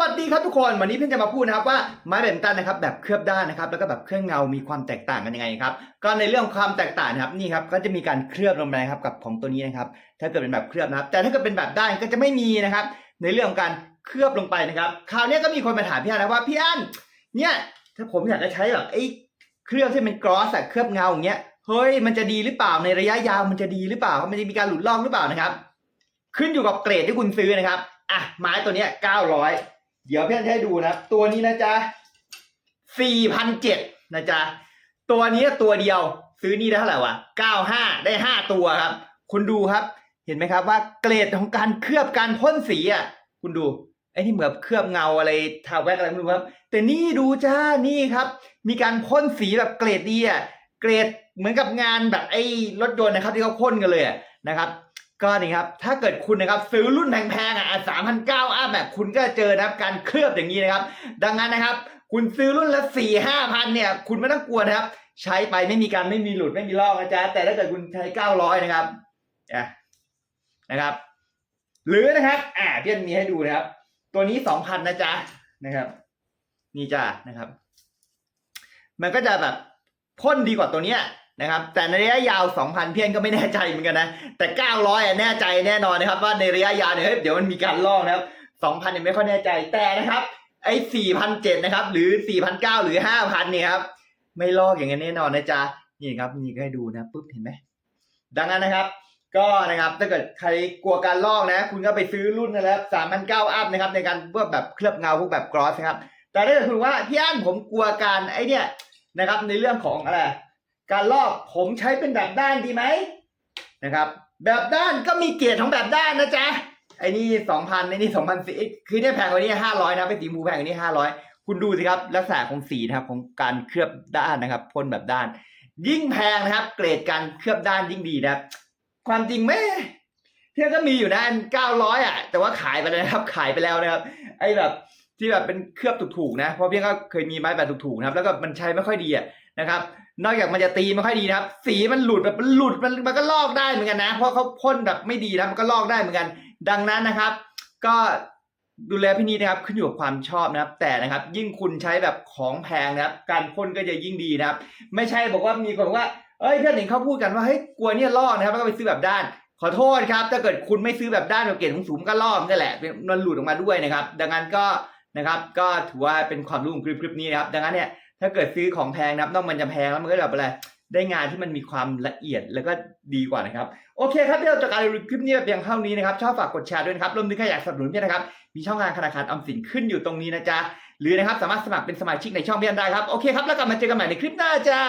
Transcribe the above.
วัสดีครับทุกคนวันนี้เพื่อนจะมาพูดนะครับว่าไม้แบดมินตันนะครับแบบเคลือบด้านนะครับแล้วก็แบบเครื่องเงามีความแตกต่างกันยังไงครับก็ในเรื่องความแตกต่างนะครับนี่ครับก็จะมีการเคลือบลงไปนะครับกับของตัวนี้นะครับถ้าเกิดเป็นแบบเคลือบนะครับ แต่ถ้าเกิดเป็นแบบด้านก็จะไม่มีนะครับ ในเรื่องของการเคลือบลงไปนะครับคราวนี้ก็มีคนมาถามพี่อันนะว่าพี่อันเนี่ยถ้าผมอยากจะใช้แบบไอ้เคลือบที่เป็นกรอสอะเคลือบเงาอย่างเงี้ยเฮ้ยมันจะดีหรือเปล่าในระยะยาวมันจะดีหรือเปล่ามันจะมีการหลุดลอกหรือเปล่านะครับ ขึ้นอยู่กับเกรดที่คุณซื้อนะครับอะไม้ตัวเนี้ยเก้าร้อย เดี๋ยวเพี่อนจะให้ดูนะ ตัวนี้นะจ๊ะสี่พันเจ็ดนะจ๊ะ ตัวนี้ตัวเดียวซื้อนี่ได้เท่าไหร่วะเก้าห้าได้ห้าตัวครับ คุณดูครับ เห็นไหมครับว่าเกรดของการเคลือบการพ่นสีอะ คุณดูไอ้ที่เหมือนเคลือบเงาอะไรทาแว็กอะไรไม่รู้ครับ แต่นี่ดูจ้านี่ครับ มีการพ่นสีแบบเกรดดีอะ เกรดเหมือนกับงานแบบไอ้รถยนต์นะครับ ที่เขาพ่นกันเลยนะครับ ก็นี่ครับ ถ้าเกิดคุณนะครับซื้อรุ่นแพงๆอะสามพันเก้าอะแบบคุณก็เจอนะครับการเคลือบอย่างนี้นะครับ ดังนั้นนะครับ คุณซื้อรุ่นละสี่ห้าพันเนี่ย คุณไม่ต้องกลัวนะครับ ใช้ไปไม่มีการไม่มีหลุดไม่มีลอกนะจ๊ะแต่ถ้าเกิดคุณใช้เก้าร้อยนะครับอะนะครับ หรือนะครับอ่าเพี่อนมีให้ดูนะครับ ตัวนี้สองพันนะจ๊ะนะครับ นี่จ้านะครับ มันก็จะแบบพ่นดีกว่าตัวเนี้ย นะครับแต่ในระยะยาว 2,000 เพี้ยนก็ไม่แน่ใจเหมือนกันนะ แต่ 900อะแน่ใจแน่นอนนะครับว่าในระยะยาวเนี่ยเฮ้ยเดี๋ยวมันมีการลอกนะครับ 2,000เนี่ยไม่ค่อยแน่ใจแต่นะครับไอ้4,007นะครับหรือ 4,009หรือ 5,000เนี่ยครับไม่ลอกอย่างนั้แน่นอนนะจ๊ะนี่ครับนี่ก็ให้ดูนะปุ๊บเห็นไหมดังนั้นนะครับ ก็นะครับถ้าเกิดใครกลัวการลอกนะ คุณก็ไปซื้อรุ่นนะครับ3,009อัพนะครับในการพวกแบบเคลือบเงาพวกแบบกรอสนะครับแต่ถ้าเกิดคุณว่าพี่อั้นผมกลัวการไอ้เนี่ยนะครับในเรื่องของอะไร การลอกผมใช้เป็นแบบด้านดีไหมนะครับ แบบด้านก็มีเกียรติของแบบด้านนะจ๊ะไอ้นี่สองพันไอ้นี่สองพันสี่คือเนี่ยแพงกว่านี้ห้าร้อยนะเป็นสีมูแพงกว่านี้ห้าร้อยคุณดูสิครับลักษณะของสีนะครับของการเคลือบด้านนะครับพ่นแบบด้าน ยิ่งแพงนะครับ เกรดการเคลือบด้านยิ่งดีนะครับ ความจริงไหมเที่ยก็มีอยู่นะเก้าร้อยอะ แต่ว่าขายไปแล้วนะครับ ขายไปแล้วนะครับ ไอ้แบบ ที่แบบเป็นเคลือบถูกๆนะเพราะเพียงก็เคยมีไม้แบบถูกๆนะครับ แล้วก็มันใช้ไม่ค่อยดีอะนะครับ นอกจากมันจะตีไม่ค่อยดีนะครับ สีมันหลุดแบบมันหลุดมันมันก็ลอกได้เหมือนกันนะ เพราะเขาพ่นแบบไม่ดีนะมันก็ลอกได้เหมือนกัน ดังนั้นนะครับ ก็ดูแลพี่นีนะครับขึ้นอยู่กับความชอบนะครับ แต่นะครับ ยิ่งคุณใช้แบบของแพงนะครับ การพ่นก็จะยิ่งดีนะครับ ไม่ใช่บอกว่ามีคนบอกว่าเอ้ยเพื่อนเห็นเขาพูดกันว่าเฮ้ยกลัวเนี่ยลอกนะครับแล้วก็ไปซื้อแบบด้าน ขอโทษครับ ถ้าเกิดคุณไม่ซื้อแบบด้านแบบเกรดสูงๆก็ลอกนั่นแหละมันหลุดออกมาด้วยนะครับ ดังนั้นก็ นะครับ ก็ถือว่าเป็นความรู้ของคลิปๆนี้นะครับ ดังนั้นเนี่ยถ้าเกิดซื้อของแพงนะครับนอกมันจะแพงแล้วมันก็แบบอะไรได้งานที่มันมีความละเอียดแล้วก็ดีกว่านะครับ โอเคครับเดี๋ยวจากการรีคลิปนี้เพียงเท่านี้นะครับ ชอบฝากกดแชร์ด้วยนะครับรวมถึงใครอยากสนับสนุนพี่นะครับ มีช่องทางธนาคารออมสินขึ้นอยู่ตรงนี้นะจ๊ะหรือนะครับสามารถสมัครเป็นสมาชิกในช่องพี่อันได้ครับโอเคครับแล้วกลับมาเจอกันใหม่ในคลิปหน้าจ้า